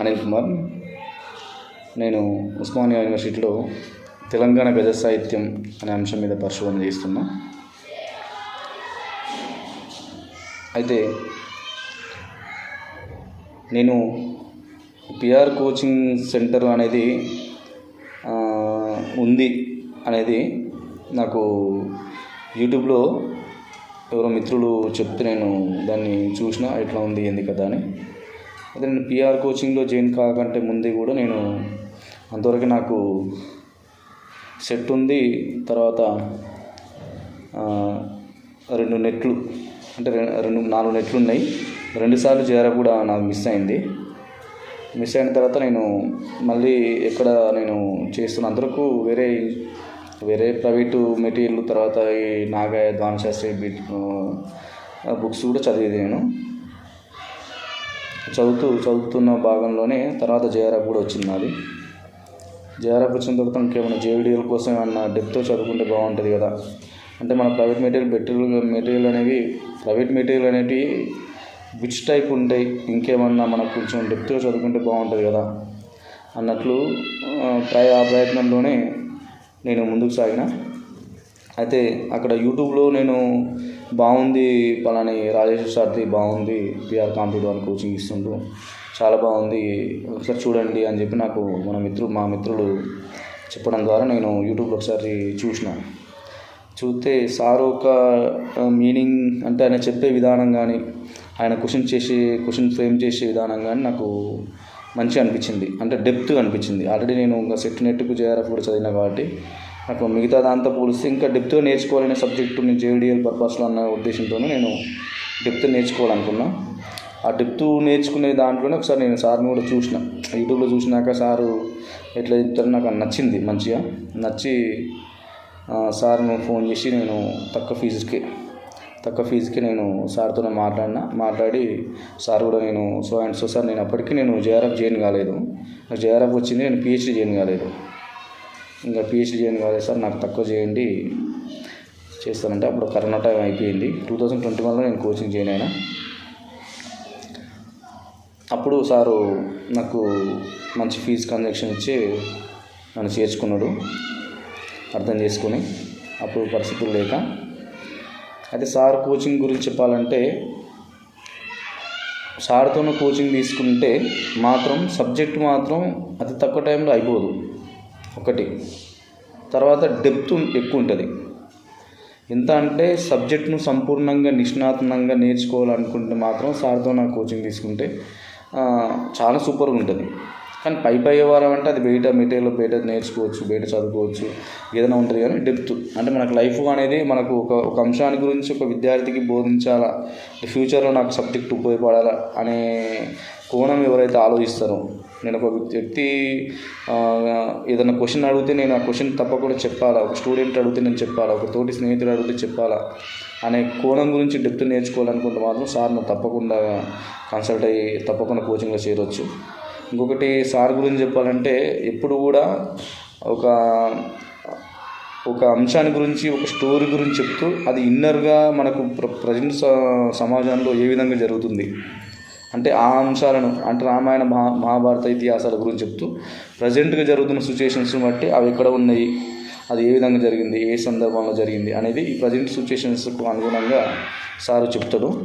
అనిల్ కుమార్. నేను ఉస్మానియా యూనివర్సిటీలో తెలంగాణ గజ సాహిత్యం అనే అంశం మీద పరిశోధన చేస్తున్నా. అయితే నేను పిఆర్ కోచింగ్ సెంటర్ అనేది ఉంది అనేది నాకు యూట్యూబ్లో ఎవరో మిత్రులు చెప్తే నేను దాన్ని చూసిన ఎట్లా ఉంది ఎందుకు కదా అని. అదే నేను పిఆర్ కోచింగ్లో జాయిన్ కాకంటే ముందే కూడా నేను అంతవరకు నాకు సెట్ ఉంది. తర్వాత రెండు నెట్లు అంటే రెండు నాలుగు నెట్లు ఉన్నాయి. రెండుసార్లు చేరా కూడా నాకు మిస్ అయింది. మిస్ అయిన తర్వాత నేను మళ్ళీ ఎక్కడ నేను చేస్తున్న అంతవరకు వేరే వేరే ప్రైవేటు మెటీరియల్ తర్వాత ఈ నాగాయ ద్వానశాస్త్రి బిట్ బుక్స్ కూడా చదివేది నేను. చదువుతూ చదువుతున్న భాగంలోనే తర్వాత జేఆర్ఎఫ్ కూడా వచ్చింది అది జేఆర్ఎఫ్ వచ్చిన తర్వాత ఇంకేమైనా జేవిడిఎల్ కోసం ఏమన్నా డెప్త్తో చదువుకుంటే బాగుంటుంది కదా. అంటే మన ప్రైవేట్ మెటీరియల్ మెటీరియల్ మెటీరియల్ అనేవి ప్రైవేట్ మెటీరియల్ అనేవి విచ్ టైప్ ఉంటాయి ఇంకేమన్నా మనకు కొంచెం డెప్త్గా చదువుకుంటే బాగుంటుంది కదా. అన్నట్లు ప్రయ ఆ ప్రయత్నంలోనే నేను ముందుకు సాగిన. అయితే అక్కడ యూట్యూబ్లో నేను బాగుంది పలాని రాజేష్ సార్ది బాగుంది పిఆర్ కాంపిటేటివ్ అని కోచింగ్ ఇస్తుండ్రు. చాలా బాగుంది ఒకసారి చూడండి అని చెప్పి నాకు మన మిత్రుడు మా మిత్రులు చెప్పడం ద్వారా నేను యూట్యూబ్లో ఒకసారి చూసిన. చూస్తే సార్ ఒక మీనింగ్ అంటే ఆయన చెప్పే విధానం కానీ ఆయన క్వశ్చన్ చేసే క్వశ్చన్ ఫ్రేమ్ చేసే విధానం కానీ నాకు మంచిగా అనిపించింది. అంటే డెప్త్ అనిపించింది. ఆల్రెడీ నేను ఇంకా సెట్ నెట్కు జేఆర్ఎఫ్ కూడా చదివినా కాబట్టి నాకు మిగతా దాంతో పోలిస్తే ఇంకా డెప్త్గా నేర్చుకోవాలనే సబ్జెక్టు నేను జేడిఎల్ పర్పస్లో అన్న ఉద్దేశంతో నేను డెప్త్ నేర్చుకోవాలనుకున్నా. ఆ డెప్త్ నేర్చుకునే దాంట్లోనే ఒకసారి నేను సార్ని కూడా చూసిన. యూట్యూబ్లో చూసినాక సారు ఎట్లా చెప్తారో నాకు అది నచ్చింది మంచిగా. నచ్చి సార్ను ఫోన్ చేసి నేను తక్కువ ఫీజుకి తక్కువ ఫీజుకి నేను సార్తో మాట్లాడినా. మాట్లాడి సార్ కూడా నేను సో అండ్ సో సార్ నేను అప్పటికి నేను జేఆర్ఎఫ్ జాయిన్ కాలేదు. నాకు జేఆర్ఎఫ్ వచ్చింది నేను పిహెచ్డి జాయిన్ కాలేదు. ఇంకా పిహెచ్డీ జాయిన్ కాలేదు సార్ నాకు తక్కువ చేయండి చేస్తానంటే అప్పుడు కరోనా టైం అయిపోయింది. టూ థౌజండ్ ట్వంటీ వన్లో నేను కోచింగ్ చేయను అయినా. అప్పుడు సారు నాకు మంచి ఫీజు కన్జెక్షన్ ఇచ్చి నన్ను చేర్చుకున్నాడు అర్థం చేసుకొని అప్పుడు పరిస్థితులు లేక. అయితే సార్ కోచింగ్ గురించి చెప్పాలంటే సార్తోనే కోచింగ్ తీసుకుంటే మాత్రం సబ్జెక్ట్ మాత్రం అతి తక్కువ టైంలో అయిపోదు. ఒకటి. తర్వాత డెప్త్ ఎక్కువ ఉంటుంది ఎంత అంటే సబ్జెక్ట్ను సంపూర్ణంగా నిష్ణాతంగా నేర్చుకోవాలనుకుంటే మాత్రం సార్తో నా కోచింగ్ తీసుకుంటే చాలా సూపర్గా ఉంటుంది కానీ పై పై వారం అంటే అది బయట మెటీరియల్ బయట నేర్చుకోవచ్చు బయట చదువుకోవచ్చు ఏదైనా ఉంటుంది కానీ డెప్త్ అంటే మనకు లైఫ్ అనేది మనకు ఒక ఒక అంశాన్ని గురించి ఒక విద్యార్థికి బోధించాలా? ఫ్యూచర్లో నాకు సబ్జెక్ట్ ఉపయోగపడాలా? అనే కోణం ఎవరైతే ఆలోచిస్తారో. నేను ఒక వ్యక్తి ఏదైనా క్వశ్చన్ అడిగితే నేను ఆ క్వశ్చన్ తప్పకుండా చెప్పాలా? ఒక స్టూడెంట్ అడిగితే నేను చెప్పాలా? ఒక తోటి స్నేహితుడు అడిగితే చెప్పాలా? అనే కోణం గురించి డెప్త్ నేర్చుకోవాలనుకుంటే మాత్రం సార్ నువ్వు తప్పకుండా కన్సల్ట్ అయ్యి తప్పకుండా కోచింగ్లో చేరొచ్చు. ఇంకొకటి సార్ గురించి చెప్పాలంటే ఎప్పుడు కూడా ఒక ఒక అంశాన్ని గురించి ఒక స్టోరీ గురించి చెప్తూ అది ఇన్నర్గా మనకు ప్ర ప్రజెంట్ స- సమాజంలో ఏ విధంగా జరుగుతుంది. అంటే ఆ అంశాలను అంటే రామాయణ మహా మహాభారత ఇతిహాసాల గురించి చెప్తూ ప్రజెంట్గా జరుగుతున్న సిచ్యుయేషన్స్ బట్టి అవి ఎక్కడ ఉన్నాయి అది ఏ విధంగా జరిగింది ఏ సందర్భంలో జరిగింది అనేది ఈ ప్రజెంట్ సిచ్యుయేషన్స్కు అనుగుణంగా సారు చెప్తాడు.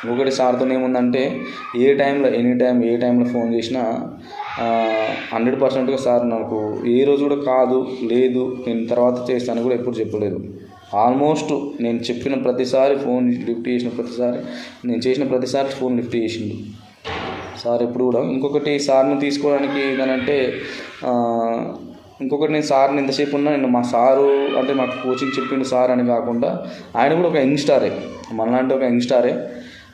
ఇంకొకటి సార్తో ఏముందంటే ఏ టైంలో ఎనీ టైం ఏ టైంలో ఫోన్ చేసినా హండ్రెడ్ పర్సెంట్గా సార్ నాకు ఏ రోజు కూడా కాదు లేదు నేను తర్వాత చేస్తాను కూడా ఎప్పుడు చెప్పలేదు. ఆల్మోస్ట్ నేను చెప్పిన ప్రతిసారి ఫోన్ లిఫ్ట్ చేసిన ప్రతిసారి నేను చేసిన ప్రతిసారి ఫోన్ లిఫ్ట్ చేసిండు. సార్ ఎప్పుడు కూడా. ఇంకొకటి సార్ని తీసుకోవడానికి ఏంటంటే ఇంకొకటి నేను సార్ని ఎంతసేపు ఉన్నా నేను మా సారు అంటే మాకు కోచింగ్ చెప్పిండు సార్ అని కాకుండా ఆయన కూడా ఒక యంగ్స్టారే. మనలాంటి ఒక యంగ్స్టారే.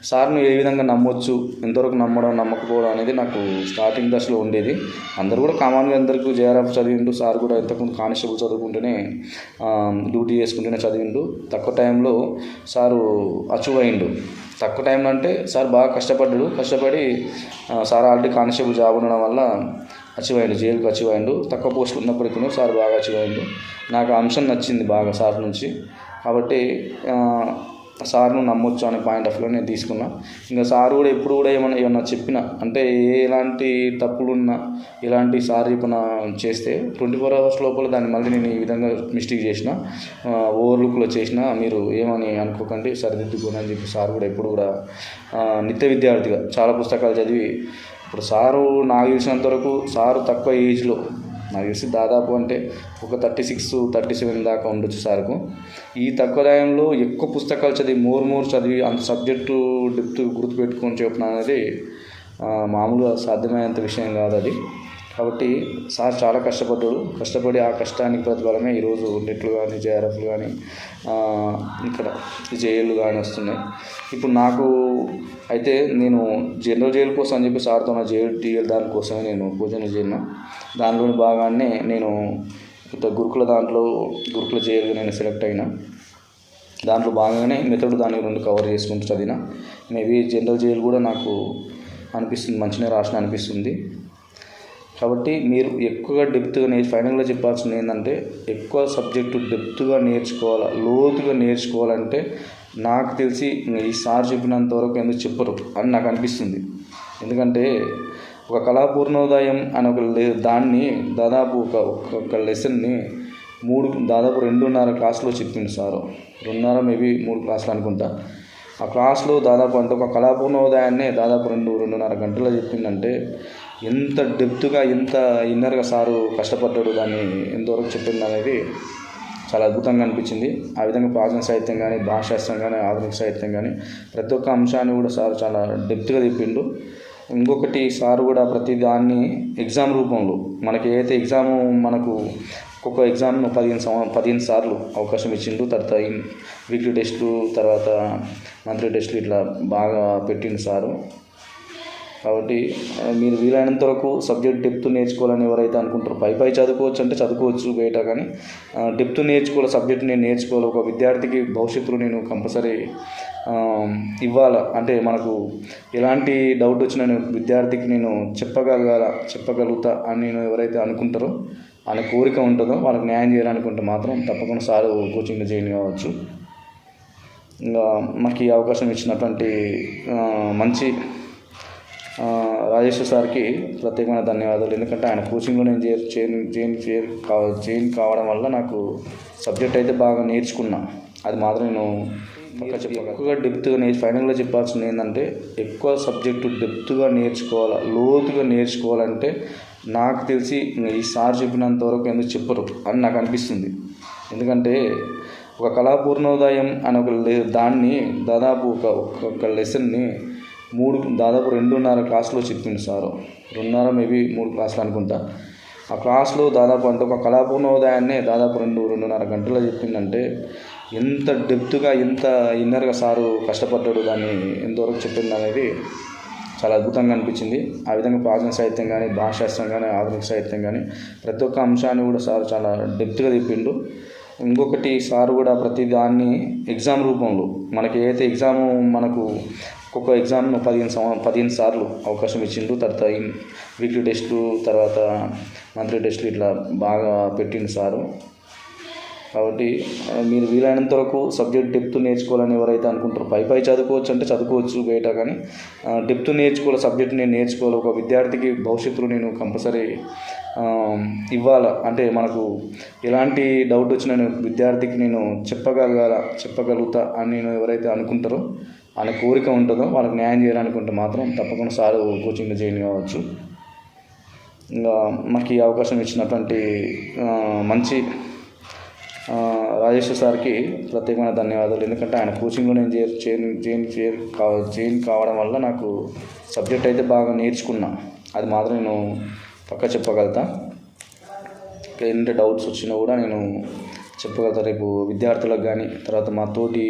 సార్ను ఏ విధంగా నమ్మొచ్చు ఎంతవరకు నమ్మడం నమ్మకపోవడం అనేది నాకు స్టార్టింగ్ దశలో ఉండేది. అందరూ కూడా కామన్గా అందరికీ జేఆర్ఎఫ్ చదివిండు సార్ కూడా ఇంతకుముందు కానిస్టేబుల్ చదువుకుంటూనే డ్యూటీ చేసుకుంటూనే చదివిండు. తక్కువ టైంలో సారు అచీవ్ అయిండు తక్కువ టైంలో అంటే సార్ బాగా కష్టపడ్డాడు. కష్టపడి సార్ ఆల్రెడీ కానిస్టేబుల్ జాబ్ ఉండడం వల్ల అచీవ్ అయ్యాడు జైలుకి అచీవ్ అయ్యిండు తక్కువ పోస్టులు ఉన్నప్పటికీ సార్ బాగా అచీవ్ అయ్యాడు నాకు అంశం నచ్చింది బాగా సార్ నుంచి. కాబట్టి సార్ను నమ్మొచ్చు అనే పాయింట్ ఆఫ్ వ్యూ నేను తీసుకున్నా. ఇంకా సార్ కూడా ఎప్పుడు కూడా ఏమన్నా ఏమన్నా చెప్పిన అంటే ఎలాంటి తప్పుడు ఉన్నా ఎలాంటి సార్ చెప్పిన చేస్తే ట్వంటీ ఫోర్ అవర్స్ లోపల దాన్ని మళ్ళీ నేను ఈ విధంగా మిస్టేక్ చేసిన ఓవర్లుక్లో చేసిన మీరు ఏమని అనుకోకండి సరిదిద్దుకోని అని చెప్పి సార్ కూడా ఎప్పుడు కూడా నిత్య విద్యార్థిగా చాలా పుస్తకాలు చదివి ఇప్పుడు సారు నాకు తెలిసినంత వరకు సారు తక్కువ ఏజ్లో నాకు తెలిసి దాదాపు అంటే ఒక థర్టీ సిక్స్ థర్టీ సెవెన్ దాకా ఉండొచ్చు సార్కు. ఈ తక్కువ టైంలో ఎక్కువ పుస్తకాలు చదివి మోర్ మోర్ చదివి అంత సబ్జెక్టు డెప్త్ గుర్తుపెట్టుకొని చెప్పడం అనేది మామూలుగా సాధ్యమైనంత విషయం కాదు అది కాబట్టి సార్ చాలా కష్టపడ్డాడు. కష్టపడి ఆ కష్టానికి ప్రతిఫలమే ఈరోజు నెట్లు కానీ జేఆర్ఎఫ్లు కానీ ఇక్కడ జేఏలు కానీ వస్తున్నాయి. ఇప్పుడు నాకు అయితే నేను జనరల్ జైలు కోసం అని చెప్పి సార్తో నా జైలు టీఎల్ దానికోసమే నేను భోజనం చేరిన. దానిలోని భాగాన్నే నేను గురుకుల దాంట్లో గురుకుల జైలుగా నేను సెలెక్ట్ అయినా. దాంట్లో భాగంగానే మెథడ్ దానికి రెండు కవర్ చేసుకుంటూ చదివిన. మేబీ జనరల్ జైలు కూడా నాకు అనిపిస్తుంది మంచిగా రాసిన అనిపిస్తుంది. కాబట్టి మీరు ఎక్కువగా డెప్త్గా నేర్చు ఫైనల్గా చెప్పాల్సింది ఏంటంటే ఎక్కువ సబ్జెక్టు డెప్త్గా నేర్చుకోవాలా లోతుగా నేర్చుకోవాలంటే నాకు తెలిసి ఈ సార్ చెప్పినంత వరకు ఎందుకు చెప్పరు అని నాకు అనిపిస్తుంది. ఎందుకంటే ఒక కళాపూర్ణోదయం అనే ఒక దాన్ని దాదాపు ఒక ఒక లెసన్ని మూడు దాదాపు రెండున్నర క్లాస్లో చెప్పింది సారు. రెండున్నర మేబీ మూడు క్లాసులు అనుకుంటా. ఆ క్లాస్లో దాదాపు అంటే ఒక కళాపూర్ణోదయాన్నే దాదాపు రెండు రెండున్నర గంటల్లో చెప్పిందంటే ఎంత డెప్త్గా ఎంత ఇన్నర్గా సారు కష్టపడ్డాడు దాన్ని ఎంతవరకు చెప్పింది అనేది చాలా అద్భుతంగా అనిపించింది. ఆ విధంగా ప్రాచీన సాహిత్యం కానీ భాషాస్త్రం కానీ ఆధునిక సాహిత్యం కానీ ప్రతి ఒక్క అంశాన్ని కూడా సార్ చాలా డెప్త్గా చెప్పిండు. ఇంకొకటి సార్ కూడా ప్రతి దాన్ని ఎగ్జామ్ రూపంలో మనకి ఏదైతే ఎగ్జామ్ మనకు ఒక్కొక్క ఎగ్జామ్ను పదిహేను సంవ పదిహేను సార్లు అవకాశం ఇచ్చిండు. తర్వాత వీక్లీ టెస్టులు తర్వాత మంత్లీ టెస్టులు ఇట్లా బాగా పెట్టిండు సారు. కాబట్టి మీరు వీలైనంత వరకు సబ్జెక్ట్ డెప్త్ నేర్చుకోవాలని ఎవరైతే అనుకుంటారో పై పై చదువుకోవచ్చు అంటే చదువుకోవచ్చు బయట కానీ డెప్త్ నేర్చుకోవాలి సబ్జెక్ట్ నేను నేర్చుకోవాలి ఒక విద్యార్థికి భవిష్యత్తులో నేను కంపల్సరీ ఇవ్వాలా. అంటే మనకు ఎలాంటి డౌట్ వచ్చినా నేను విద్యార్థికి నేను చెప్పగలగాల చెప్పగలుగుతా అని నేను ఎవరైతే అనుకుంటారో వాళ్ళ కోరిక ఉంటుందో వాళ్ళకి న్యాయం చేయాలనుకుంటే మాత్రం తప్పకుండా సార్ కోచింగ్ జాయిన్ కావచ్చు. ఇంకా మాకు ఈ అవకాశం ఇచ్చినటువంటి మంచి రాజేశ్వర్ సార్కి ప్రత్యేకమైన ధన్యవాదాలు. ఎందుకంటే ఆయన కోచింగ్లో నేను చేరి చేయిన్ చేరి చేరి కావ కావడం వల్ల నాకు సబ్జెక్ట్ అయితే బాగా నేర్చుకున్నా. అది మాత్రం నేను ఎక్కువగా డెప్త్గా నేర్చు ఫైనల్గా చెప్పాల్సింది ఏంటంటే ఎక్కువ సబ్జెక్టు డెప్త్గా నేర్చుకోవాలా లోతుగా నేర్చుకోవాలంటే నాకు తెలిసి ఈ సార్ చెప్పినంత వరకు ఎందుకు చెప్పరు అని నాకు అనిపిస్తుంది. ఎందుకంటే ఒక కళాపూర్ణోదయం అనే ఒక దాన్ని దాదాపు ఒక ఒక లెసన్ని మూడు దాదాపు రెండున్నర క్లాస్లో చెప్పిండు సారు. రెండున్నర మేబీ మూడు క్లాసులు అనుకుంటా. ఆ క్లాస్లో దాదాపు అంటే ఒక కళాపూర్ణోదయాన్నే దాదాపు రెండు రెండున్నర గంటల్లో చెప్పిందంటే ఎంత డెప్త్గా ఎంత ఇన్నర్గా సారు కష్టపడ్డాడు దాన్ని ఎంతవరకు చెప్పింది అనేది చాలా అద్భుతంగా అనిపించింది. ఆ విధంగా ప్రాచీన సాహిత్యం కానీ భాషాస్త్రం కానీ ఆధునిక సాహిత్యం కానీ ప్రతి ఒక్క అంశాన్ని కూడా సార్ చాలా డెప్త్గా చెప్పిండు. ఇంకొకటి సార్ కూడా ప్రతి దాన్ని ఎగ్జామ్ రూపంలో మనకి ఏదైతే ఎగ్జామ్ మనకు ఒక్కొక్క ఎగ్జామ్ను పదిహేను సంవ పదిహేను సార్లు అవకాశం ఇచ్చిండు తర్వాత వీక్లీ టెస్టు తర్వాత మంత్లీ టెస్టులు ఇట్లా బాగా పెట్టిండు సారు. కాబట్టి మీరు వీలైనంత వరకు సబ్జెక్ట్ డెప్త్ నేర్చుకోవాలని ఎవరైతే అనుకుంటారో పై పై చదువుకోవచ్చు అంటే చదువుకోవచ్చు బయట కానీ డెప్త్ నేర్చుకోవాలి సబ్జెక్ట్ నేను నేర్చుకోవాలి ఒక విద్యార్థికి భవిష్యత్తులో నేను కంపల్సరీ ఇవ్వాలా. అంటే మనకు ఎలాంటి డౌట్ వచ్చినా నేను విద్యార్థికి నేను చెప్పగలగాల చెప్పగలుగుతా అని నేను ఎవరైతే అనుకుంటారో వాళ్ళ కోరిక ఉంటుందో వాళ్ళకి న్యాయం చేయాలనుకుంటే మాత్రం తప్పకుండా సార్ కోచింగ్ జాయిన్ కావచ్చు. ఇంకా మాకు ఈ అవకాశం ఇచ్చినటువంటి మంచి రాజేశ్వర్ సార్కి ప్రత్యేకమైన ధన్యవాదాలు. ఎందుకంటే ఆయన కోచింగ్లో నేను చేరి చేయిన్ జైన్ చేరి కావ జాయిన్ కావడం వల్ల నాకు సబ్జెక్ట్ అయితే బాగా నేర్చుకున్నా. అది మాత్రం నేను పక్క చెప్పగలుగుతా. ఏంటంటే డౌట్స్ వచ్చినా కూడా నేను చెప్పగలుగుతా. రేపు విద్యార్థులకు కానీ తర్వాత మా తోటి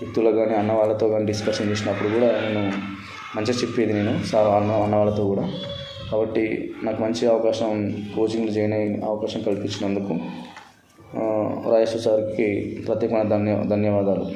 వ్యక్తులకు కానీ అన్న వాళ్ళతో కానీ డిస్కషన్ చేసినప్పుడు కూడా నేను మంచిగా చెప్పేది నేను సార్ అన్న అన్న వాళ్ళతో కూడా. కాబట్టి నాకు మంచి అవకాశం కోచింగ్లో జాయిన్ అయ్యే అవకాశం కల్పించినందుకు రాజేశ్వర్ సార్కి ప్రత్యేకమైన ధన్య ధన్యవాదాలు.